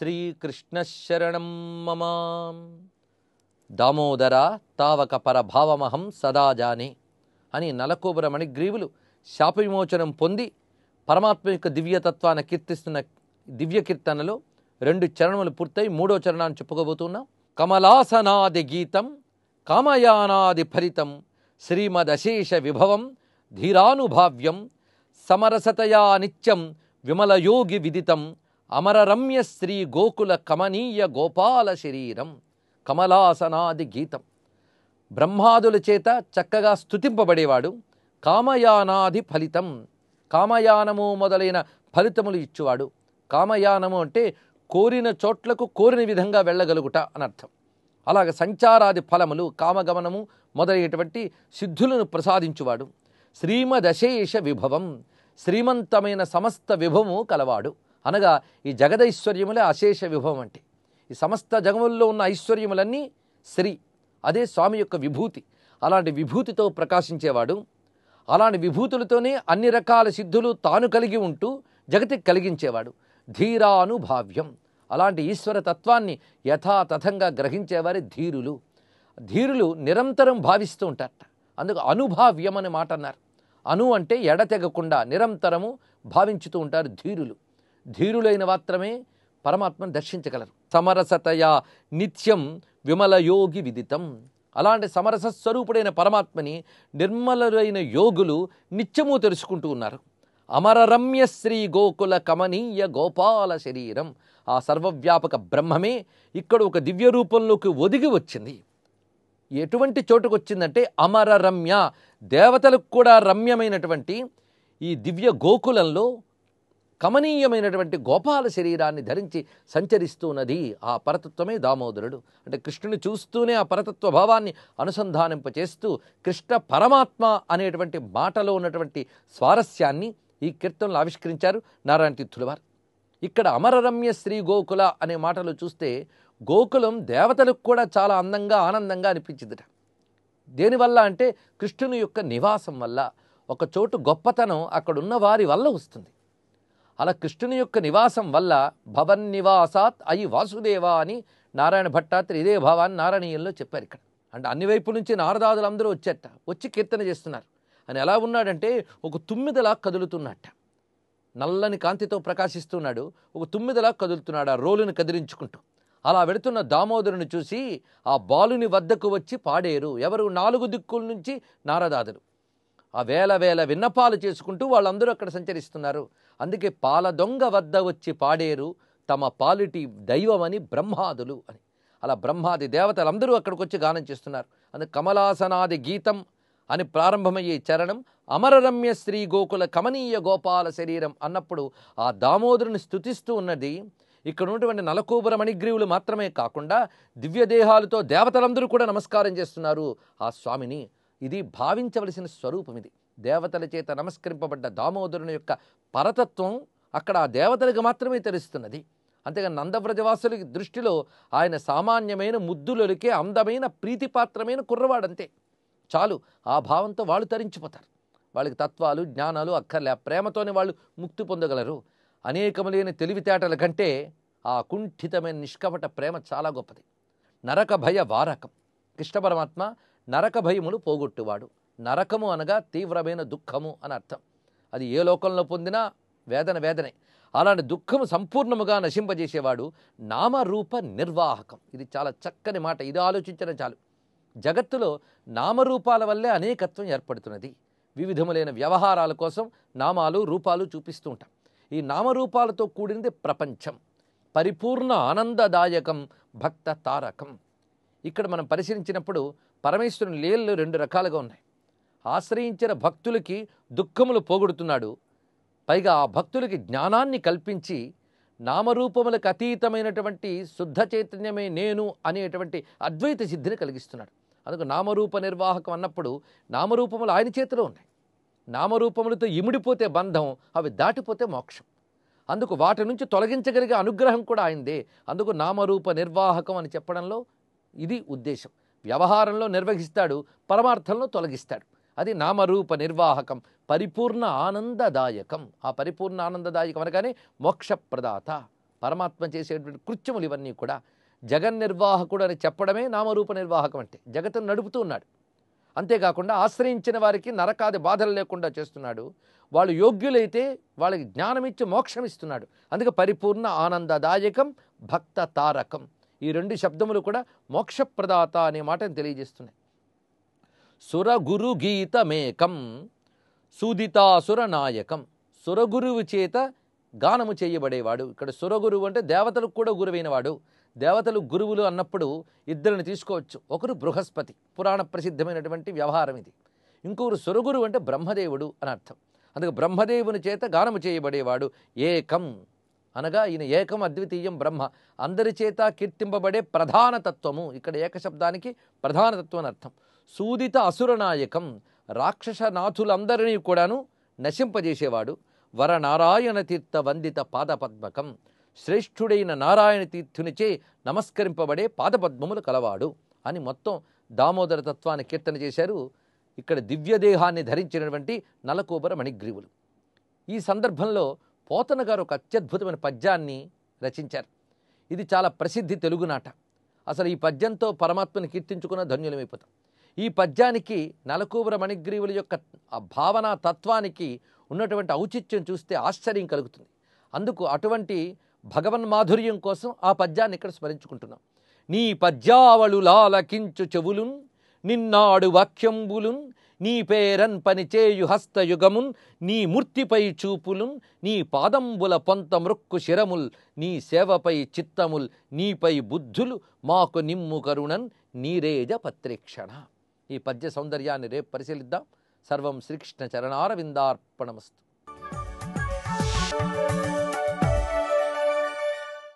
శ్రీకృష్ణశరణం మమ. దామోదర తావక పరభావమహం సదా అని నలకోబురమణి గ్రీవులు శాప విమోచనం పొంది పరమాత్మ యొక్క దివ్యతత్వాన్ని కీర్తిస్తున్న దివ్యకీర్తనలో రెండు చరణములు పూర్తయి మూడో చరణాన్ని చెప్పుకోబోతున్నాం. కమలాసనాది గీతం కామయానాది ఫలితం శ్రీమదశేష విభవం ధీరానుభావ్యం సమరసతయా నిత్యం విమలయోగి విదితం అమరరమ్య శ్రీ గోకుల కమనీయ గోపాల శరీరం కమలాసనాది గీతం. బ్రహ్మాదుల చేత చక్కగా స్తుతింపబడేవాడు కామయానాది ఫలితం కామయానము మొదలైన ఫలితములు ఇచ్చువాడు. కామయానము అంటే కోరిన చోట్లకు కోరిన విధంగా వెళ్ళగలుగుట అనర్థం అలాగ సంచారాది ఫలములు కామగమనము మొదలైనటువంటి సిద్ధులను ప్రసాదించువాడు. శ్రీమదశేష విభవం శ్రీమంతమైన సమస్త విభవము కలవాడు. అనగా ఈ జగదైశ్వర్యములే అశేష విభవం అంటే. ఈ సమస్త జగముల్లో ఉన్న ఐశ్వర్యములన్నీ శ్రీ అదే స్వామి యొక్క విభూతి. అలాంటి విభూతితో ప్రకాశించేవాడు అలాంటి విభూతులతోనే అన్ని రకాల సిద్ధులు తాను కలిగి ఉంటూ జగతికి కలిగించేవాడు. ధీరానుభావ్యం. అలాంటి ఈశ్వర తత్వాన్ని యథాతథంగా గ్రహించేవారే ధీరులు. ధీరులు నిరంతరం భావిస్తూ ఉంటారట. అందుకు అనుభావ్యం అనే మాట అన్నారు. అను అంటే ఎడతెగకుండా నిరంతరము భావించుతూ ఉంటారు ధీరులు. ధీరులైన మాత్రమే పరమాత్మను దర్శించగలరు. సమరసతయా నిత్యం విమలయోగి విదితం. అలాంటి సమరస స్వరూపుడైన పరమాత్మని నిర్మలులైన యోగులు నిత్యము తెలుసుకుంటూ ఉన్నారు. అమరరమ్య శ్రీ గోకుల కమనీయ గోపాల శరీరం. ఆ సర్వవ్యాపక బ్రహ్మమే ఇక్కడ ఒక దివ్య రూపంలోకి ఒదిగి వచ్చింది. ఎటువంటి చోటుకు వచ్చిందంటే అమర రమ్య దేవతలకు కూడా రమ్యమైనటువంటి ఈ దివ్య గోకులంలో కమనీయమైనటువంటి గోపాల శరీరాన్ని ధరించి సంచరిస్తూ ఉన్నది ఆ పరతత్వమే దామోదరుడు. అంటే కృష్ణుని చూస్తూనే ఆ పరతత్వ భావాన్ని అనుసంధానింపచేస్తూ కృష్ణ పరమాత్మ అనేటువంటి మాటలో ఉన్నటువంటి స్వారస్యాన్ని ఈ కీర్తనలు ఆవిష్కరించారు నారాయణ తీర్థుల వారు. ఇక్కడ అమరరమ్య శ్రీ గోకుల అనే మాటలు చూస్తే గోకులం దేవతలకు కూడా చాలా అందంగా ఆనందంగా అనిపించిందిట. దేనివల్ల అంటే కృష్ణుని యొక్క నివాసం వల్ల. ఒక చోటు గొప్పతనం అక్కడున్న వారి వల్ల వస్తుంది. అలా కృష్ణుని యొక్క నివాసం వల్ల భవన్ నివాసాత్ అయి వాసుదేవా అని నారాయణ భట్టాత్రి ఇదే భావాన్ని నారాయణీయంలో చెప్పారు ఇక్కడ. అంటే అన్ని వైపుల నుంచి నారదాదులందరూ వచ్చేట వచ్చి కీర్తన చేస్తున్నారు. అని ఎలా ఉన్నాడంటే ఒక తుమ్మిదలా కదులుతున్నట్ట. నల్లని కాంతితో ప్రకాశిస్తున్నాడు ఒక తుమ్మిదలా కదులుతున్నాడు ఆ రోలుని కదిలించుకుంటూ. అలా వెళుతున్న దామోదరుని చూసి ఆ బాలుని వద్దకు వచ్చి పాడేరు. ఎవరు? నాలుగు దిక్కుల నుంచి నారదాదులు. ఆ వేల వేల విన్నపాలు చేసుకుంటూ వాళ్ళందరూ అక్కడ సంచరిస్తున్నారు. అందుకే పాల దొంగ వద్ద వచ్చి పాడేరు తమ పాలిటి దైవమని బ్రహ్మాదులు అని. అలా బ్రహ్మాది దేవతలందరూ అక్కడికి వచ్చి గానం చేస్తున్నారు. అందుకే కమలాసనాది గీతం అని ప్రారంభమయ్యే చరణం అమరరమ్య శ్రీ గోకుల కమనీయ గోపాల శరీరం అన్నప్పుడు ఆ దామోదరుని స్థుతిస్తూ ఉన్నది. ఇక్కడ ఉన్నటువంటి నలకూబర మణిగ్రీవులు మాత్రమే కాకుండా దివ్యదేహాలతో దేవతలందరూ కూడా నమస్కారం చేస్తున్నారు. ఆ స్వామిని ఇది భావించవలసిన స్వరూపం ఇది. దేవతల చేత నమస్కరింపబడ్డ దామోదరుని యొక్క పరతత్వం అక్కడ ఆ దేవతలకు మాత్రమే తెలుస్తున్నది. అంతేగా నందవ్రజవాసుల దృష్టిలో ఆయన సామాన్యమైన ముద్దులొలికే అందమైన ప్రీతిపాత్రమైన కుర్రవాడంతే. చాలు ఆ భావంతో వాళ్ళు తరించిపోతారు. వాళ్ళకి తత్వాలు జ్ఞానాలు అక్కర్లే ఆ ప్రేమతోనే వాళ్ళు ముక్తి పొందగలరు. అనేకములైన తెలివితేటల కంటే ఆ కుంఠితమైన నిష్కపట ప్రేమ చాలా గొప్పది. నరక భయ వారకం. కృష్ణ పరమాత్మ నరక భయములు పోగొట్టువాడు. నరకము అనగా తీవ్రమైన దుఃఖము అని అర్థం. అది ఏ లోకంలో పొందినా వేదన వేదనే. అలాంటి దుఃఖము సంపూర్ణముగా నశింపజేసేవాడు నామరూప నిర్వాహకం. ఇది చాలా చక్కని మాట. ఇది ఆలోచించడం చాలు. జగత్తులో నామరూపాల వల్లే అనేకత్వం ఏర్పడుతున్నది. వివిధములైన వ్యవహారాల కోసం నామాలు రూపాలు చూపిస్తూ ఉంటాం. ఈ నామరూపాలతో కూడినది ప్రపంచం. పరిపూర్ణ ఆనందదాయకం భక్త తారకం. ఇక్కడ మనం పరిశీలించినప్పుడు పరమేశ్వరుని లీలలు రెండు రకాలుగా ఉన్నాయి. ఆశ్రయించిన భక్తులకి దుఃఖములు పోగొడుతున్నాడు. పైగా ఆ భక్తులకి జ్ఞానాన్ని కల్పించి నామరూపములకు అతీతమైనటువంటి శుద్ధ చైతన్యమే నేను అనేటువంటి అద్వైత సిద్ధిని కలిగిస్తున్నాడు. అందుకు నామరూప నిర్వాహకం అన్నప్పుడు నామరూపములు ఆయన చేతిలో ఉన్నాయి. నామరూపములతో ఇమిడిపోతే బంధం అవి దాటిపోతే మోక్షం. అందుకు వాటి నుంచి తొలగించగలిగే అనుగ్రహం కూడా ఆయనదే. అందుకు నామరూప నిర్వాహకం అని చెప్పడంలో ఇది ఉద్దేశం. వ్యవహారంలో నిర్వహిస్తాడు పరమార్థంలో తొలగిస్తాడు. అది నామరూప నిర్వాహకం పరిపూర్ణ ఆనందదాయకం. ఆ పరిపూర్ణ ఆనందదాయకం అనగానే మోక్షప్రదాత. పరమాత్మ చేసేటువంటి కృత్యములు ఇవన్నీ కూడా. జగన్ నిర్వాహకుడు అని చెప్పడమే నామరూప నిర్వాహకం అంటే. జగత్తును నడుపుతూ ఉన్నాడు. అంతేకాకుండా ఆశ్రయించిన వారికి నరకాది బాధలు లేకుండా చేస్తున్నాడు. వాళ్ళు యోగ్యులైతే వాళ్ళకి జ్ఞానం ఇచ్చి మోక్షం ఇస్తున్నాడు అందుకే పరిపూర్ణ ఆనందదాయకం భక్త తారకం. ఈ రెండు శబ్దములు కూడా మోక్షప్రదాత అనే మాటను తెలియజేస్తున్నాయి. సురగురు గీతమేకం సుదితాసుర నాయకం సురగురువు చేత గానము చేయబడేవాడు. ఇక్కడ సురగురువు అంటే దేవతలకు కూడా గురువైనవాడు. దేవతలు గురువులు అన్నప్పుడు ఇద్దరిని తీసుకోవచ్చు. ఒకరు బృహస్పతి పురాణ ప్రసిద్ధమైనటువంటి వ్యవహారం ఇది. ఇంకొకరు సురగురువు అంటే బ్రహ్మదేవుడు అని అర్థం. అందుకే బ్రహ్మదేవుని చేత గానము చేయబడేవాడు ఏకం. అనగా ఈయన ఏకం అద్వితీయం బ్రహ్మ. అందరి చేత కీర్తింపబడే ప్రధాన తత్వము. ఇక్కడ ఏకశబ్దానికి ప్రధాన తత్వం అని అర్థం. సూదిత అసురనాయకం రాక్షసనాథులందరినీ కూడాను నశింపజేసేవాడు. వరనారాయణ తీర్థ వందిత పాదపద్మకం శ్రేష్ఠుడైన నారాయణ తీర్థునిచే నమస్కరింపబడే పాదపద్మములు కలవాడు అని మొత్తం దామోదర తత్వాన్ని కీర్తన చేశారు. ఇక్కడ దివ్యదేహాన్ని ధరించినటువంటి నలకూబర మణిగ్రీవులు. ఈ సందర్భంలో పోతన గారు ఒక అత్యద్భుతమైన పద్యాన్ని రచించారు. ఇది చాలా ప్రసిద్ధి తెలుగునాట అసలు ఈ పద్యంతో పరమాత్మని కీర్తించుకున్న ధన్యులమైపోతాం. ఈ పద్యానికి నలకూబర మణిగ్రీవుల యొక్క భావనా భావన తత్వానికి ఉన్నటువంటి ఔచిత్యం చూస్తే ఆశ్చర్యం కలుగుతుంది. అందుకు అటువంటి భగవన్ మాధుర్యం కోసం ఆ పద్యాన్ని ఇక్కడ స్మరించుకుంటున్నాం. నీ పద్యావళులాలకించు చెవులున్ నిన్నాడు వాక్యంబులున్ నీ పేరన్ పనిచేయు హస్తయుగమున్ నీ మూర్తిపై చూపులున్ నీ పాదంబుల పొంత మృక్కు శిరముల్ నీ సేవపై చిత్తముల్ నీపై బుద్ధులు మాకు నిమ్ము కరుణన్ నీరేజ పత్రేక్షణ. ఈ పద్య సౌందర్యాన్ని రేపు పరిశీలిద్దాం. సర్వం శ్రీకృష్ణ చరణారవిందార్పణమస్తు